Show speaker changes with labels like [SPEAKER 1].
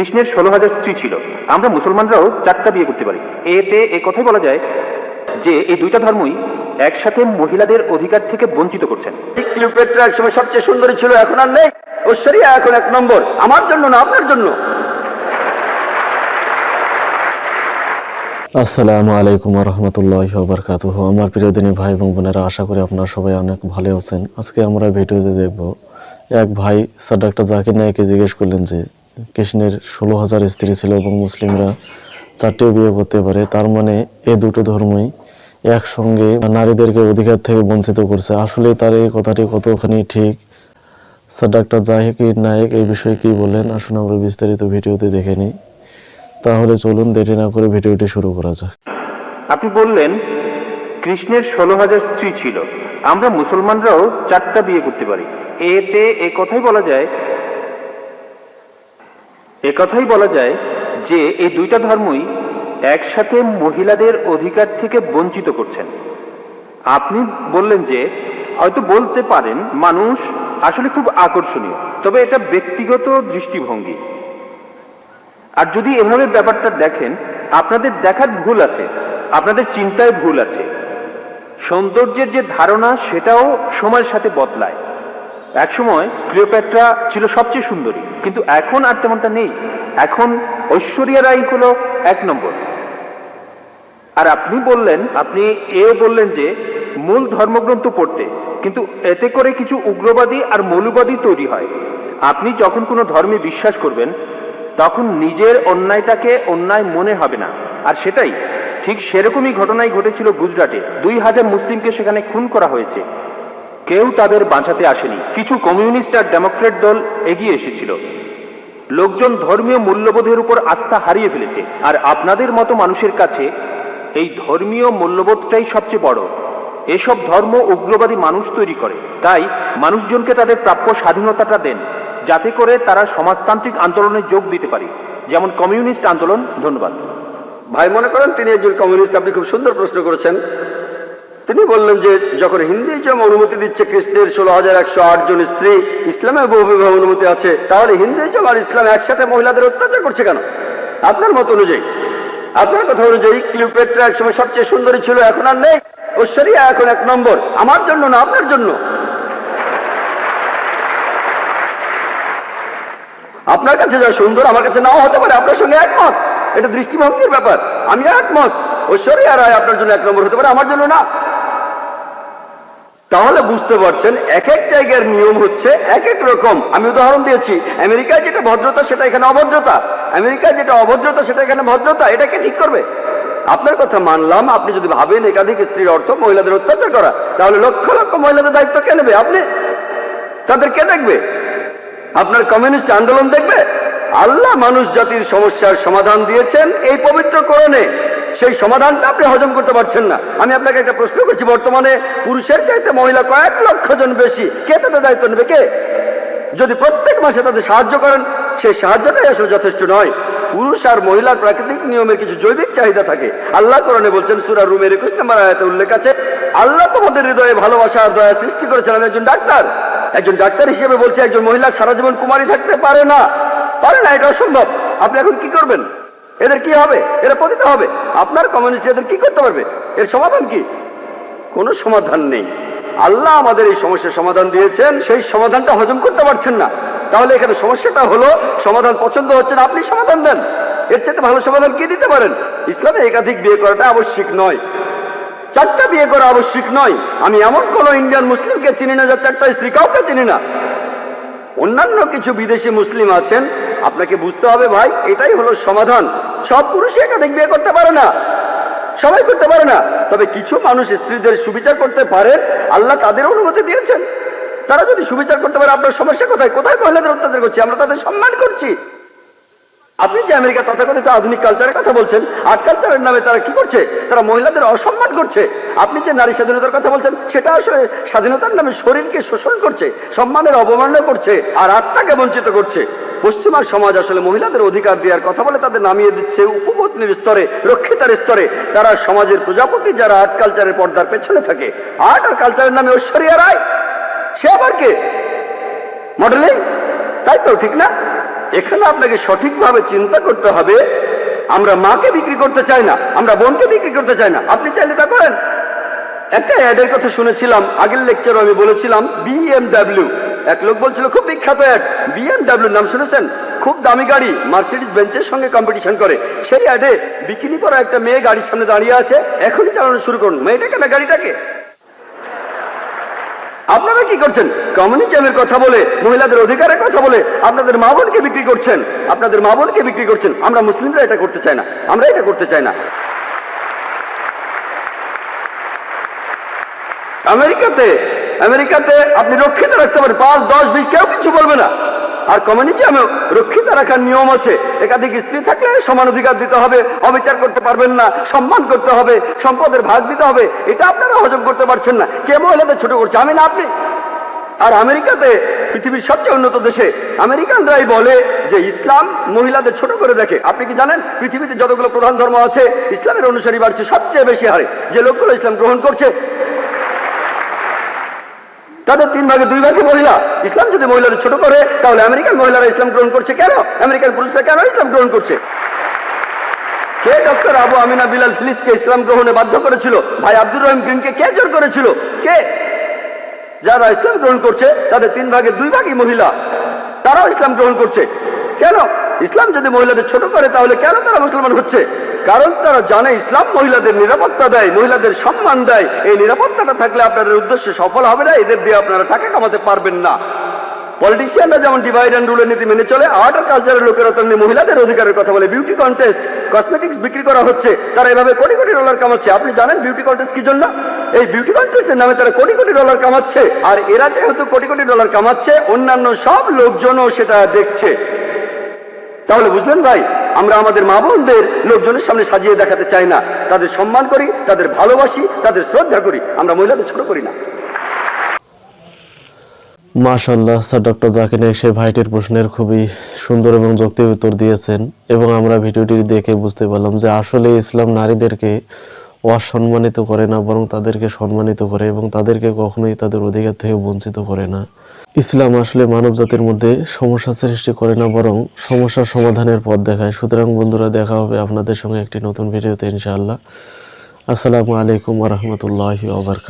[SPEAKER 1] কৃষ্ণের ষোলো হাজার স্ত্রী ছিল। আমরা মুসলমানরাও চারটা বিয়ে করতে পারি। এতে এ কথাই বলা যায় যে এই দুইটা ধর্মই একসাথে মহিলাদের অধিকার থেকে বঞ্চিত করছেন।
[SPEAKER 2] ক্লিওপেট্রা একসময় সবচেয়ে সুন্দরী ছিল এখন আর নেই। ঐশ্বরিয়া এখন এক নম্বর। আমার জন্য না আপনার জন্য।
[SPEAKER 3] আসসালামু আলাইকুম রহমতুল্লাহ বরকাত আমার প্রিয় দিনী ভাই এবং বোনেরা আশা করি আপনারা সবাই অনেক ভালো আছেন। আজকে আমরা ভিডিওতে দেখব এক ভাই স্যার ডাক্তার জাকির নায়কে জিজ্ঞেস করলেন যে কৃষ্ণের ষোলো হাজার স্ত্রী ছিল এবং মুসলিমরা চারটে বিয়ে করতে পারে। তার মানে এ দুটো ধর্মই একসঙ্গে নারীদেরকে অধিকার থেকে বঞ্চিত করছে। আসলে তার এই কথাটি কতখানি ঠিক? স্যার, ডাক্তার জাকির নায়ক এই বিষয়ে কি বললেন আসুন আমরা বিস্তারিত ভিডিওতে দেখে নিই। তাহলে চলুন, দেরি না করে ভিডিওটি শুরু করা যাক।
[SPEAKER 1] আপনি বললেন কৃষ্ণের ষোলো হাজার স্ত্রী ছিল। আমরা মুসলমানরাও চারটা বিয়ে করতে পারি। এতে এ কথাই বলা যায় কথাই বলা যায় যে এই দুইটা ধর্মই একসাথে মহিলাদের অধিকার থেকে বঞ্চিত করছেন। আপনি বললেন যে হয়তো বলতে পারেন মানুষ আসলে খুব আকর্ষণীয়, তবে এটা ব্যক্তিগত দৃষ্টিভঙ্গি। আর যদি এভাবে ব্যাপারটা দেখেন, আপনাদের দেখার ভুল আছে, আপনাদের চিন্তায় ভুল আছে। সৌন্দর্যের যে ধারণা, সেটাও সময়ের সাথে বদলায়। একসময় ক্লিওপ্যাট্রা ছিল সবচেয়ে সুন্দরী, কিন্তু এখন আর তেমনটা নেই। এখন ঐশ্বরিয়া রাই হলো এক নম্বর। আর আপনি বললেন, আপনি এ বললেন যে মূল ধর্মগ্রন্থ পড়তে, কিন্তু এতে করে কিছু উগ্রবাদী আর মৌলবাদী তৈরি হয়। আপনি যখন কোনো ধর্মে বিশ্বাস করবেন, তখন নিজের অন্যায়টাকে অন্যায় মনে হবে না। আর সেটাই, ঠিক সেরকমই ঘটনাই ঘটেছিল গুজরাটে। দুই হাজার মুসলিমকে সেখানে খুন করা হয়েছে। কেউ তাদের বাঁচাতে আসেনি। কিছু কমিউনিস্ট আর ডেমোক্রেট দল এগিয়ে এসেছিল। লোকজন ধর্মীয় মূল্যবোধের উপর আস্থা হারিয়ে ফেলেছে। আর আপনাদের মতো মানুষের কাছে এই ধর্মীয় মূল্যবোধটাই সবচেয়ে বড়। এসব ধর্ম উগ্রবাদী মানুষ তৈরি করে। তাই মানুষজনকে তাদের প্রাপ্য স্বাধীনতাটা দেন, যাতে করে তারা সমাজতান্ত্রিক আন্দোলনে যোগ দিতে পারে। যেমন কমিউনিস্ট আন্দোলন, ধন্যবাদ।
[SPEAKER 2] ভাই, মনে করেন তিনি একজন কমিউনিস্ট? আপনি খুব সুন্দর প্রশ্ন করেছেন। তিনি বললেন যে, যখন হিন্দুইজম অনুমতি দিচ্ছে খ্রিস্টের ষোলো হাজার একশো আট জন স্ত্রী, ইসলামের বহু বিবাহ অনুমতি আছে, তাহলে হিন্দুইজম আর ইসলাম একসাথে মহিলাদের অত্যাচার করছে কেন? আপনার মত অনুযায়ী। আপনার কথা অনুযায়ী ক্লিওপেট্রা একসময় সবচেয়ে সুন্দরী ছিল, এখন আর নেই। ঐশ্বরিয়া এখন এক নম্বর। আমার জন্য না, আপনার জন্য? আপনার কাছে যা সুন্দর, আমার কাছে নাও হতে পারে, আপনার সঙ্গে একমত। এটা দৃষ্টিভঙ্গির ব্যাপার। আমি একমত। ঐশ্বরিয়া রায় আপনার জন্য এক নম্বর হতে পারে, আমার জন্য না। তাহলে বুঝতে পারছেন এক এক জায়গার নিয়ম হচ্ছে এক এক রকম। আমি উদাহরণ দিয়েছি আমেরিকায় যেটা ভদ্রতা, সেটা এখানে অভদ্রতা। আমেরিকায় যেটা অভদ্রতা, সেটা এখানে ভদ্রতা। এটাকে ঠিক করবে? আপনার কথা মানলাম, আপনি যদি ভাবেন একাধিক স্ত্রীর অর্থ মহিলাদের অত্যাচার করা, তাহলে লক্ষ লক্ষ মহিলাদের দায়িত্ব কে নেবে? আপনি? তাদের কে দেখবে? আপনার কমিউনিস্ট আন্দোলন দেখবে? আল্লাহ মানুষ জাতির সমস্যার সমাধান দিয়েছেন এই পবিত্র করণে সেই সমাধানটা আপনি হজম করতে পারছেন না। আমি আপনাকে একটা প্রশ্ন করছি, বর্তমানে পুরুষের চাইতে মহিলা কয়েক লক্ষ জন বেশি। কে তাদের দায়িত্ব নেবে? কে? যদি প্রত্যেক মাসে তাদের সাহায্য করেন, সেই সাহায্যটাই আসলে যথেষ্ট নয়। পুরুষ আর মহিলার প্রাকৃতিক নিয়মের কিছু জৈবিক চাহিদা থাকে। আল্লাহ কোরআনে বলছেন, সুরা রুমের একুশ নম্বর আয়াতে উল্লেখ আছে, আল্লাহ তোমাদের হৃদয়ে ভালোবাসা আর দয়া সৃষ্টি করেছেন। আমি একজন ডাক্তার। একজন ডাক্তার হিসেবে বলছি, একজন মহিলা সারা জীবন কুমারী থাকতে পারে না। পারে না, এটা অসম্ভব। আপনি এখন কি করবেন? এদের কি হবে? এরা পতিত হবে। আপনার কমিউনিস্ট এদের কি করতে পারবে? এর সমাধান কি? কোনো সমাধান নেই। আল্লাহ আমাদের এই সমস্যার সমাধান দিয়েছেন, সেই সমাধানটা হজম করতে পারছেন না। তাহলে এখানে সমস্যাটা হলো, সমাধান পছন্দ হচ্ছে না, আপনি সমাধান দেন। এর চাইতে ভালো সমাধান কি দিতে পারেন? ইসলামে একাধিক বিয়ে করাটা আবশ্যিক নয়। চারটা বিয়ে করা আবশ্যিক নয়। আমি এমন কোন ইন্ডিয়ান মুসলিমকে চিনি না, যার চারটা স্ত্রী কাউকে চিনি না। অন্যান্য কিছু বিদেশি মুসলিম আছেন আপনাকে বুঝতে হবে ভাই, এটাই হলো সমাধান। সব পুরুষই একাধিক বিয়ে করতে পারে না। সবাই করতে পারে না। তবে কিছু মানুষ স্ত্রীদের সুবিচার করতে পারে, আল্লাহ তাদের অনুমতি দিয়েছেন। তারা যদি সুবিচার করতে পারে, আপনার সমস্যা কোথায়? কোথায় মহিলাদের অত্যাচার করছি? আমরা তাদের সম্মান করছি। আপনি যে আমেরিকা তথাকথিত আধুনিক কালচারের কথা বলছেন আর্ট কালচারের নামে তারা কি করছে? তারা মহিলাদের অসম্মান করছে। আপনি যে নারী স্বাধীনতার কথা বলছেন, সেটা আসলে স্বাধীনতার নামে শরীরকে শোষণ করছে, সম্মানের অবমাননা করছে, আর আত্মাকে বঞ্চিত করছে। পশ্চিমা সমাজ আসলে মহিলাদের অধিকার দেওয়ার কথা বলে তাদের নামিয়ে দিচ্ছে উপপত্নীর স্তরে, রক্ষিতার স্তরে। তারা সমাজের প্রজাপতি যারা আর্ট কালচারের পর্দার পেছনে থাকে। আর্ট আর কালচারের নামে ঐশ্বরিয়া রায়? সে আবার কে? মডেলিং তাই তো, ঠিক না? এখানে আপনাকে সঠিকভাবে চিন্তা করতে হবে, আমরা মাকে বিক্রি করতে চাই না, আমরা বোনকে বিক্রি করতে চাই না। আপনি চাইলে তা করেন। একটা অ্যাডের কথা শুনেছিলাম, আগের লেকচারে আমি বলেছিলাম বিএমডাব্লিউ এক লোক বলছিল, খুব বিখ্যাত অ্যাড বিএমডাব্লিউ নাম শুনেছেন? খুব দামি গাড়ি মার্সিডিজ বেঞ্চের সঙ্গে কম্পিটিশন করে। সেই অ্যাডে বিকিনি পরা একটা মেয়ে গাড়ির সামনে দাঁড়িয়ে আছে, এখনই চালানো শুরু করুন। মেয়েটাকে না গাড়িটাকে? আপনারা কি করছেন? কমিউনিজমের কথা বলে, মহিলাদের অধিকারের কথা বলে আপনাদের মা বোনকে বিক্রি করছেন? আপনাদের মা বোনকে বিক্রি করছেন? আমরা মুসলিমরা এটা করতে চাই না। আমরা এটা করতে চাই না। আমেরিকাতে আমেরিকাতে আপনি রক্ষিত রাখতে পারেন। পাঁচ, দশ, বিশ কেউ কিছু বলবে না। আর কমিউনিটিয়ামেও রক্ষিত রাখার নিয়ম আছে। একাধিক স্ত্রী থাকলে সমান অধিকার দিতে হবে, অবিচার করতে পারবেন না, সম্মান করতে হবে, সম্পদের ভাগ দিতে হবে, এটা আপনারা হজম করতে পারছেন না। কে মহিলাদের ছোট করছে? আমি না, আপনি? আর আমেরিকাতে পৃথিবীর সবচেয়ে উন্নত দেশে আমেরিকানরাই বলে যে ইসলাম মহিলাদের ছোট করে দেখে। আপনি কি জানেন? পৃথিবীতে যতগুলো প্রধান ধর্ম আছে, ইসলামের অনুসারী বাড়ছে সবচেয়ে বেশি হারে। যে লোকগুলো ইসলাম গ্রহণ করছে তাদের তিন ভাগে দুই ভাগে মহিলা। ইসলাম যদি মহিলাদের ছোট করে, তাহলে আমেরিকান মহিলারা ইসলাম গ্রহণ করছে কেন? আমেরিকান পুরুষরা কেন ইসলাম গ্রহণ করছে? কে ডক্টর আবু আমিনা বিলাল ফিলিসকে ইসলাম গ্রহণে বাধ্য করেছিল? ভাই আব্দুর রহিম গ্রিনকে কে জোর করেছিল? কে? যারা ইসলাম গ্রহণ করছে, তাদের তিন ভাগে দুই ভাগই মহিলা। তারাও ইসলাম গ্রহণ করছে। কেন? ইসলাম যদি মহিলাদের ছোট করে, তাহলে কেন তারা মুসলমান হচ্ছে? কারণ তারা জানে ইসলাম মহিলাদের নিরাপত্তা দেয়, মহিলাদের সম্মান দেয়। এই নিরাপত্তাটা থাকলে আপনাদের উদ্দেশ্য সফল হবে না এদের দিয়ে আপনারা টাকা কামাতে পারবেন না। পলিটিশিয়ানরা যেমন ডিভাইড অ্যান্ড রুলের নীতি মেনে চলে আর্ট আর কালচারের লোকেরা তেমনি মহিলাদের অধিকারের কথা বলে। বিউটি কন্টেস্ট কসমেটিক্স বিক্রি করা হচ্ছে, তারা এভাবে কোটি কোটি ডলার কামাচ্ছে। আপনি জানেন বিউটি কন্টেস্ট কি জন্য? এই বিউটি কন্টেস্টের নামে তারা কোটি কোটি ডলার কামাচ্ছে। আর এরা যেহেতু কোটি কোটি ডলার কামাচ্ছে, অন্যান্য সব লোকজনও সেটা দেখছে। তাহলে বুঝলেন ভাই, আমরা আমাদের মা বোনদের লোকজনের সামনে সাজিয়ে দেখাতে চাই না। তাদের সম্মান করি, তাদের ভালোবাসি, তাদের শ্রদ্ধা করি। আমরা মহিলাদের ছোট করি না।
[SPEAKER 3] মাশাল্লাহ স্যার ডক্টর জাকির নায়ক সেই ভাইটির প্রশ্নের খুবই সুন্দর এবং যৌক্তিক উত্তর দিয়েছেন এবং আমরা ভিডিওটি দেখে বুঝতে পারলাম যে আসলে ইসলাম নারীদেরকে অসম্মানিত করে না, বরং তাদেরকে সম্মানিত করে এবং তাদেরকে কখনোই তাদের অধিকার থেকে বঞ্চিত করে না। ইসলাম আসলে মানব জাতির মধ্যে সমস্যা সৃষ্টি করে না, বরং সমস্যার সমাধানের পথ দেখায়। সুতরাং বন্ধুরা, দেখা হবে আপনাদের সঙ্গে একটি নতুন ভিডিওতে ইনশাআল্লাহ। আসসালামু আলাইকুম রহমতুল্লাহি ওবরকাত